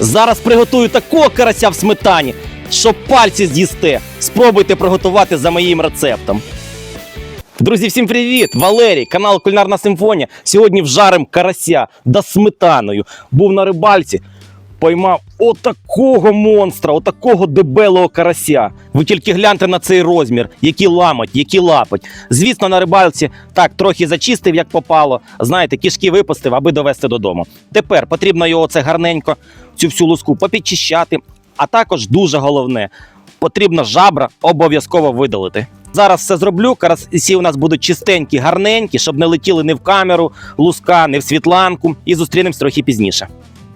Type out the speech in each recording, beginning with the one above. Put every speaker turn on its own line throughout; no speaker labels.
Зараз приготую такого карася в сметані, що пальці з'їсте. Спробуйте приготувати за моїм рецептом. Друзі, всім привіт! Валерій, канал Кулінарна Симфонія. Сьогодні вжарим карася да сметаною. Був на рибальці, поймав отакого монстра, отакого дебелого карася. Ви тільки гляньте на цей розмір, які ламать, які лапать. Звісно, на рибальці так трохи зачистив, як попало. Знаєте, кішки випустив, аби довести додому. Тепер потрібно його це гарненько, цю всю луску попідчищати. А також дуже головне, потрібно жабра обов'язково видалити. Зараз все зроблю. Карасі у нас будуть чистенькі, гарненькі, щоб не летіли ні в камеру, луска, ні в світланку. І зустрінемось трохи пізніше.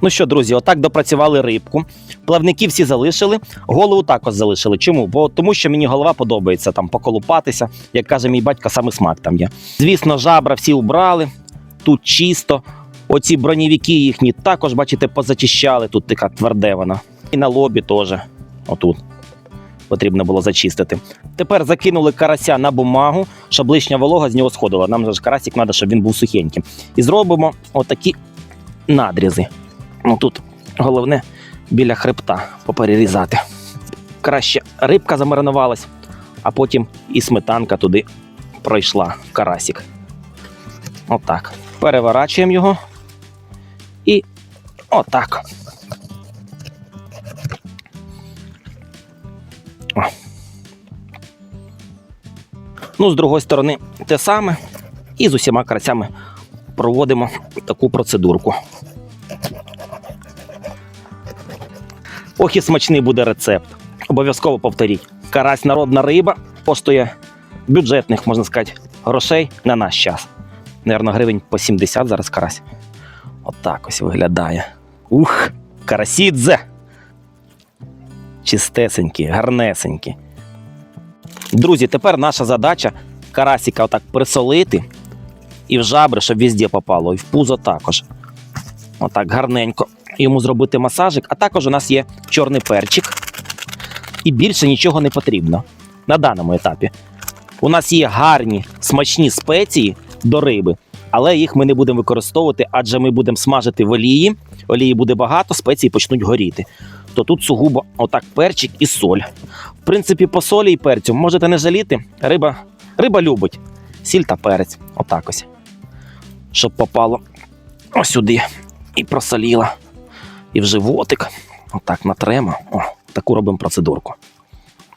Ну що, друзі, отак допрацювали рибку. Плавники всі залишили, голову також залишили. Чому? Бо тому, що мені голова подобається там поколупатися, як каже мій батько, саме смак там є. Звісно, жабра всі убрали, тут чисто. Оці бронєвіки їхні також, бачите, позачищали. Тут така тверде вона. І на лобі теж. Отут. Потрібно було зачистити. Тепер закинули карася на бумагу, щоб лишня волога з нього сходила. Нам же ж карасик треба, щоб він був сухеньким. І зробимо отакі надрізи. Ну тут головне біля хребта поперерізати. Краще рибка замаринувалась, а потім і сметанка туди пройшла карасик. Отак. Переворачуємо його. І отак. О. Ну, з другої сторони, те саме. І з усіма карасями проводимо таку процедурку. Ох і смачний буде рецепт. Обов'язково повторіть. Карась народна риба коштує бюджетних, можна сказати, грошей на наш час. Наверно, гривень по 70 зараз карась. Отак ось виглядає. Ух, карасідзе! Чистесенькі, гарнесенькі. Друзі, тепер наша задача карасика отак присолити і в жабри, щоб везде попало, і в пузо також. Отак гарненько йому зробити масажик, а також у нас є чорний перчик. І більше нічого не потрібно на даному етапі. У нас є гарні смачні спеції до риби, але їх ми не будемо використовувати, адже ми будемо смажити в олії. Олії буде багато, спеції почнуть горіти. То тут сугубо отак перчик і соль. В принципі, по солі і перцю можете не жаліти. Риба, риба любить сіль та перець. Отак ось. Щоб попало ось сюди і просоліла. І в животик. Отак натремо. О, таку робимо процедурку.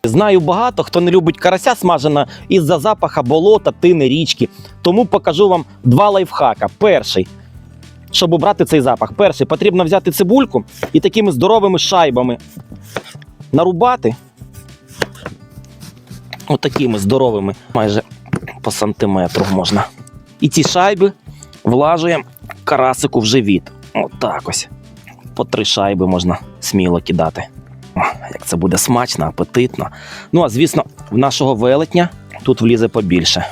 Знаю багато, хто не любить карася смажена із-за запаха болота, тини, річки. Тому покажу вам два лайфхака. Перший, щоб обрати цей запах. Перший, потрібно взяти цибульку і такими здоровими шайбами нарубати. Отакими здоровими, майже по сантиметру можна. І ці шайби влажуємо карасику в живіт. Отак ось. По три шайби можна сміло кидати. О, як це буде смачно, апетитно. Ну, а звісно, в нашого велетня тут влізе побільше.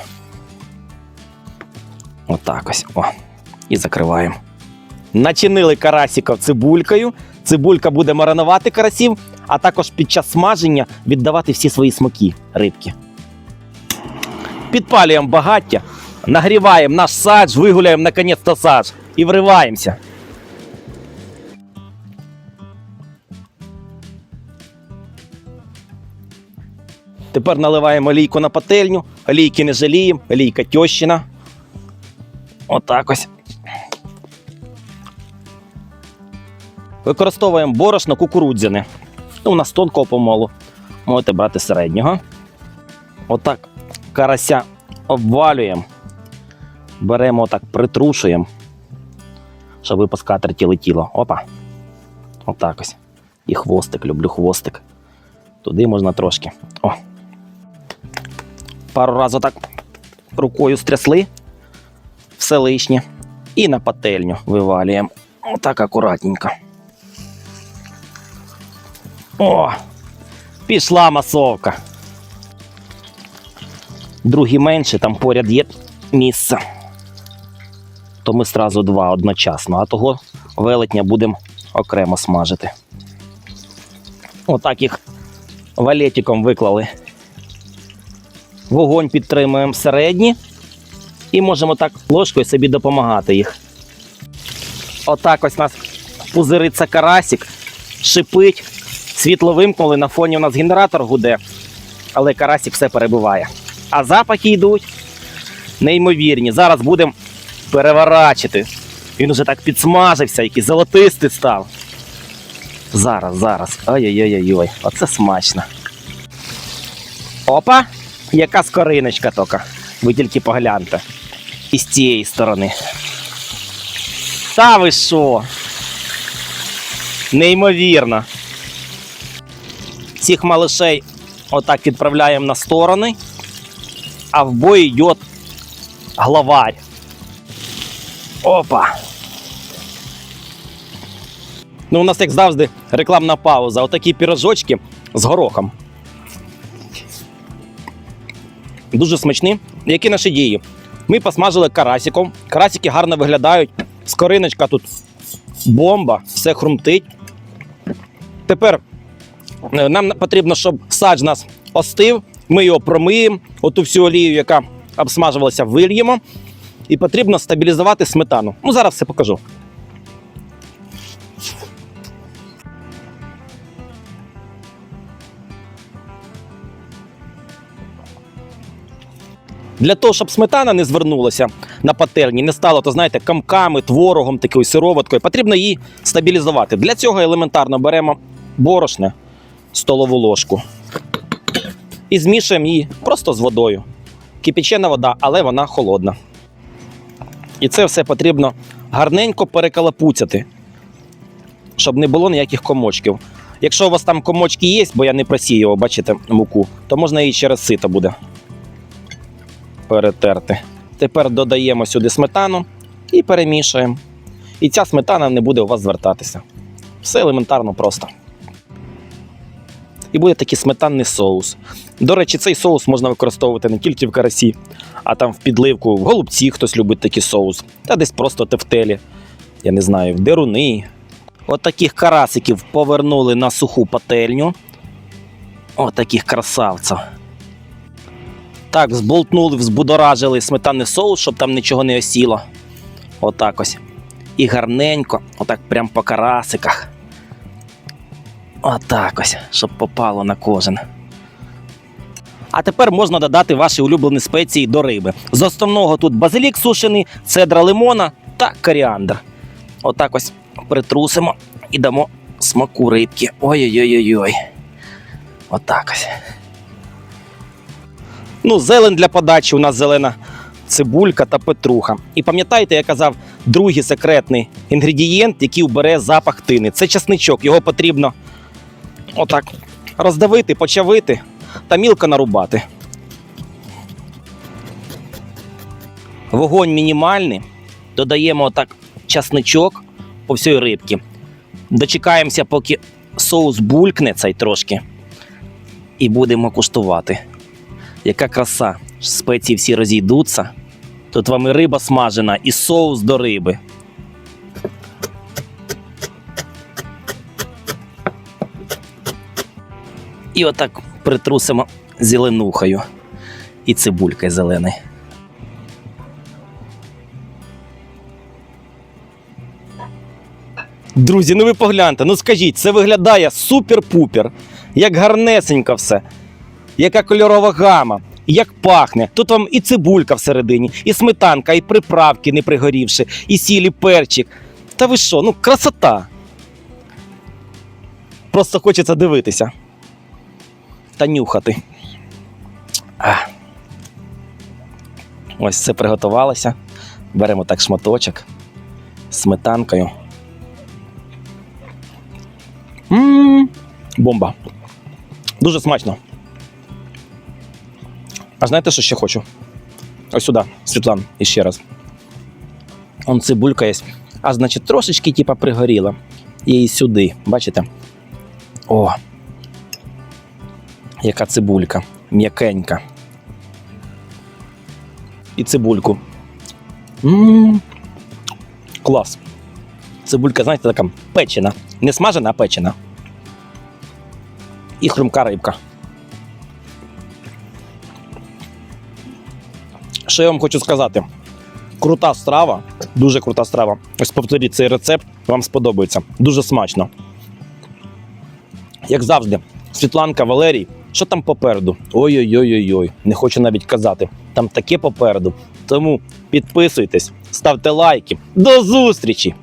Отак ось. О. І закриваємо. Начинили карасика цибулькою. Цибулька буде маринувати карасів, а також під час смаження віддавати всі свої смаки рибки. Підпалюємо багаття, нагріваємо наш садж, вигуляємо наконець-то садж і вриваємося. Тепер наливаємо олійку на пательню, олійки не жаліємо, олійка тьощина. Отак ось. Використовуємо борошно кукурудзяне. Ну, у нас тонкого помолу. Можете брати середнього. Отак карася обвалюємо. Беремо отак, притрушуємо, щоб по скатерті летіло. Опа. Отак ось. І хвостик, люблю хвостик. Туди можна трошки. О. Пару разів так рукою стрясли. Все лишнє. І на пательню вивалюємо. Отак акуратненько. О! Пішла масовка. Другі менше, там поряд є місце. То ми сразу два одночасно, а того велетня будемо окремо смажити. Отак їх валетиком виклали. Вогонь підтримуємо середній і можемо так ложкою собі допомагати їх. Отак ось у нас пузириться карасик, шипить, світло вимкнули, на фоні у нас генератор гуде, але карасик все перебиває. А запахи йдуть неймовірні. Зараз будемо переворачити. Він уже так підсмажився, який золотистий став. Зараз, зараз. Ой-ой-ой-ой, оце смачно. Опа! Яка скориночка тока. Ви тільки погляньте. І з цієї сторони. Та ви що? Неймовірно. Цих малышей отак відправляємо на сторони, а в бой йде главарь. Опа. Ну, у нас, як завжди, рекламна пауза. Отакі пірожочки з горохом. Дуже смачні. Які наші дії? Ми посмажили карасиком. Карасики гарно виглядають. Скориночка тут бомба, все хрумтить. Тепер е, нам потрібно, щоб садж нас остив. Ми його промиємо, оту всю олію, яка обсмажувалася, вильємо. І потрібно стабілізувати сметану. Ну, зараз все покажу. Для того, щоб сметана не звернулася на пательні, не стала, то знаєте, камками, творогом, такою сироваткою, потрібно її стабілізувати. Для цього елементарно беремо борошне, столову ложку і змішуємо її просто з водою. Кипячена вода, але вона холодна. І це все потрібно гарненько перекалапуцяти, щоб не було ніяких комочків. Якщо у вас там комочки є, бо я не просіяв, бачите, муку, то можна її через сито буде перетерти. Тепер додаємо сюди сметану і перемішуємо. І ця сметана не буде у вас звертатися. Все елементарно просто. І буде такий сметанний соус. До речі, цей соус можна використовувати не тільки в карасі, а там в підливку, в голубці хтось любить такий соус, та десь просто тефтелі. Я не знаю, в деруни. От таких карасиків повернули на суху пательню. От таких красавців. Так, зболтнули, взбудоражили сметанний соус, щоб там нічого не осіло. Отак ось. І гарненько, отак прям по карасиках. Отак ось, щоб попало на кожен. А тепер можна додати ваші улюблені спеції до риби. З основного тут базилік сушений, цедра лимона та коріандр. Отак ось притрусимо і дамо смаку рибки. Ой-ой-ой-ой. Отак ось. Ну, зелень для подачі у нас зелена цибулька та петруха. І пам'ятаєте, я казав, другий секретний інгредієнт, який убере запах тини. Це часничок. Його потрібно отак роздавити, почавити та мілко нарубати. Вогонь мінімальний. Додаємо отак часничок по всій рибці. Дочекаємося, поки соус булькне цей трошки. І будемо куштувати. Яка краса. Спеції всі розійдуться. Тут вам і риба смажена, і соус до риби. І отак притрусимо зеленухою і цибулькою зеленою. Друзі, ну ви погляньте, ну скажіть, це виглядає супер-пупер, як гарнесенько все, яка кольорова гама, як пахне. Тут вам і цибулька всередині, і сметанка, і приправки не пригорівши, і сіль, і перчик. Та ви що, ну красота. Просто хочеться дивитися та нюхати. Ось це приготувалося. Беремо так шматочок з сметанкою. М, Бомба. Дуже смачно. А знаєте, що ще хочу? Ось сюди, Світлан, іще раз. Он цибулька є. А значить, трошечки типа пригоріла. І сюди, бачите? О! Яка цибулька. М'якенька. І цибульку. М, Клас. Цибулька, знаєте, така печена. Не смажена, а печена. І хрумка рибка. Що я вам хочу сказати? Крута страва. Дуже крута страва. Ось повторіть цей рецепт, вам сподобається. Дуже смачно. Як завжди, Світланка Валерій, що там попереду? Ой-ой-ой-ой, не хочу навіть казати. Там таке попереду. Тому підписуйтесь, ставте лайки. До зустрічі!